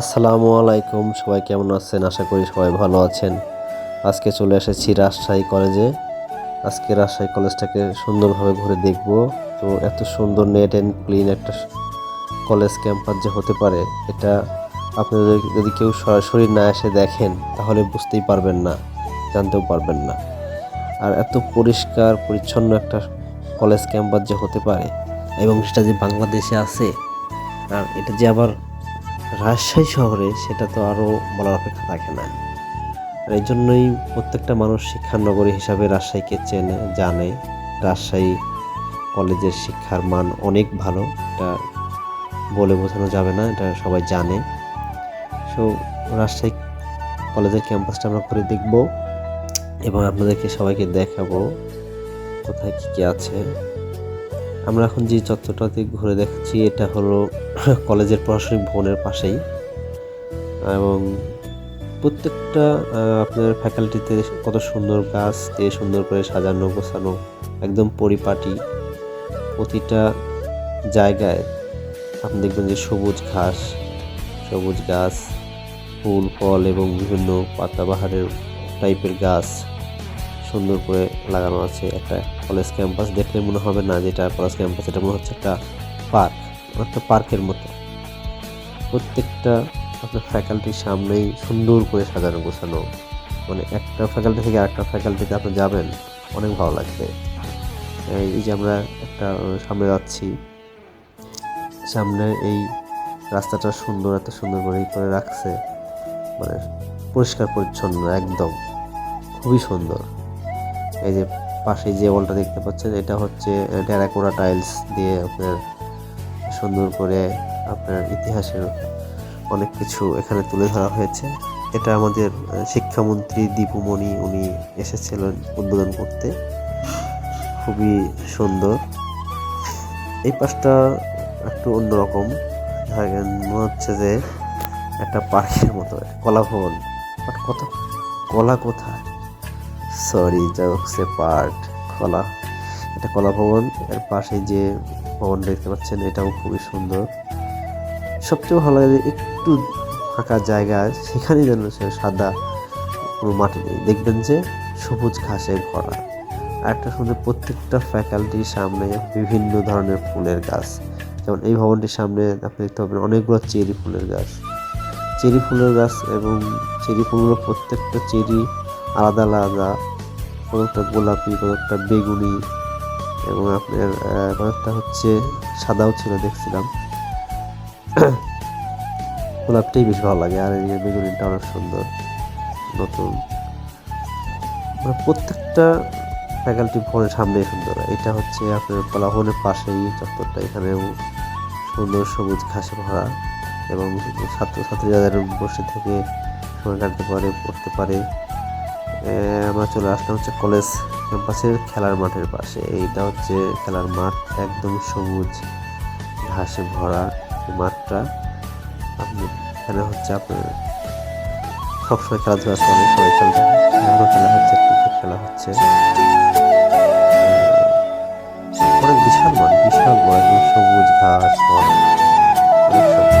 আসসালামু আলাইকুম, সবাই কেমন আছেন? আশা করি সবাই ভালো আছেন। আজকে চলে এসেছি রাজশাহী কলেজে। আজকে রাজশাহী কলেজটাকে সুন্দরভাবে ঘুরে দেখব। তো এত সুন্দর নেট অ্যান্ড ক্লিন একটা কলেজ ক্যাম্পাস যে হতে পারে, এটা আপনাদের যদি কেউ সরাসরি না এসে দেখেন, তাহলে বুঝতেই পারবেন না, জানতেও পারবেন না। আর এত পরিষ্কার, পরিচ্ছন্ন একটা কলেজ ক্যাম্পাস যে হতে পারে, এবং সেটা যে বাংলাদেশে আছে, আর এটা যে আবার রাজশাহী শহরে সেটা তো আরও বলার অপেক্ষা থাকে না। আর এই জন্যই প্রত্যেকটা মানুষ শিক্ষার নগরী হিসাবে রাজশাহীকে চেনে, জানে। রাজশাহী কলেজের শিক্ষার মান অনেক ভালো, এটা বলে বোঝানো যাবে না, এটা সবাই জানে। সো রাজশাহী কলেজের ক্যাম্পাসটা আমরা করে দেখব এবং আপনাদেরকে সবাইকে দেখাবো কোথায় কী কী আছে। আমরা এখন যে চত্বরটাতে ঘুরে দেখছি এটা হলো কলেজের প্রশাসনিক ভবনের পাশেই। এবং প্রত্যেকটা আপনার ফ্যাকাল্টিতে কত সুন্দর গাছ, দিয়ে সুন্দর করে সাজানো, গোছানো, একদম পরিপাটি। প্রতিটা জায়গায় আপনি দেখবেন যে সবুজ ঘাস, সবুজ গাছ, ফুল, ফল এবং বিভিন্ন পাতাবাহারের টাইপের গাছ। সুন্দর করে লাগানো আছে একটা কলেজ ক্যাম্পাস দেখলে মনে হবে না যে এটা কলেজ ক্যাম্পাস এটা মনে হচ্ছে একটা পার্ক একটা পার্কের মতো। প্রত্যেকটা আপনার ফ্যাকাল্টির সামনেই সুন্দর করে সাজানো, গোছানো। মানে একটা ফ্যাকাল্টি থেকে আরেকটা ফ্যাকাল্টিতে আপনি যাবেন, অনেক ভালো লাগবে। এই যে আমরা একটা সামনে যাচ্ছি। সামনে এই রাস্তাটা সুন্দর, এত সুন্দর করে করে রাখছে। মানে পরিষ্কার পরিচ্ছন্ন, একদম। খুবই সুন্দর। এই যে পাশে যে ওয়ালটা দেখতে পাচ্ছেন, এটা হচ্ছে টেরাকোরা টাইলস দিয়ে আপনার সুন্দর করে আপনার ইতিহাসের অনেক কিছু এখানে তুলে ধরা হয়েছে। এটা আমাদের শিক্ষামন্ত্রী দীপুমণি উনি এসেছিলেন উদ্বোধন করতে। খুবই সুন্দর। এই পাশটা একটু অন্যরকম। মনে হচ্ছে যে একটা পার্কের মতো কলা ভবন বাট কত, কলা কোথায়? সরি হচ্ছে পার্ট কলা এটা কলা ভবন, এর পাশে যে ভবন দেখতে পাচ্ছেন, এটাও খুবই সুন্দর। সবচেয়ে ভালো লাগে একটু ফাঁকা জায়গা সেখানে যেন সে সাদা কোনো মাটি নেই। দেখবেন যে সবুজ ঘাসে ভরা। আর একটা সুন্দর, প্রত্যেকটা ফ্যাকাল্টির সামনে বিভিন্ন ধরনের ফুলের গাছ। যেমন এই ভবনটির সামনে আপনি দেখতে পাবেন অনেকগুলো চেরি ফুলের গাছ। চেরি ফুলের গাছ এবং চেরি ফুলগুলো প্রত্যেকটা চেরি আলাদা আলাদা কতকটা গোলাপি কতকটা বেগুনি এবং আপনার কয়েকটা হচ্ছে সাদাও ছিল দেখছিলাম। গোলাপটাই বেশ ভালো লাগে আর যে বেগুনিটা অনেক সুন্দর, নতুন। মানে প্রত্যেকটা ফ্যাকাল্টি ভবনের সামনে সুন্দর। এটা হচ্ছে আপনার কলাভবনের পাশেই চত্বরটা এখানেও সুন্দর সবুজ ঘাসে ভরা এবং ছাত্রছাত্রীরা বসে থেকে সময় কাটতে পারে, পড়তে পারে। আমরা চলে আসলাম হচ্ছে কলেজ ক্যাম্পাসের খেলার মাঠের পাশে। এইটা হচ্ছে খেলার মাঠ, একদম সবুজ ঘাসে ভরা মাঠটা। আপনি এখানে হচ্ছে আপনার সবসময় খেলাধুলা অনেক সবাই খেলাধুলা খেলা হচ্ছে ক্রিকেট খেলা হচ্ছে। অনেক বিশাল মাঠ, বিশাল বড় সবুজ ঘাস, অনেক সবুজ।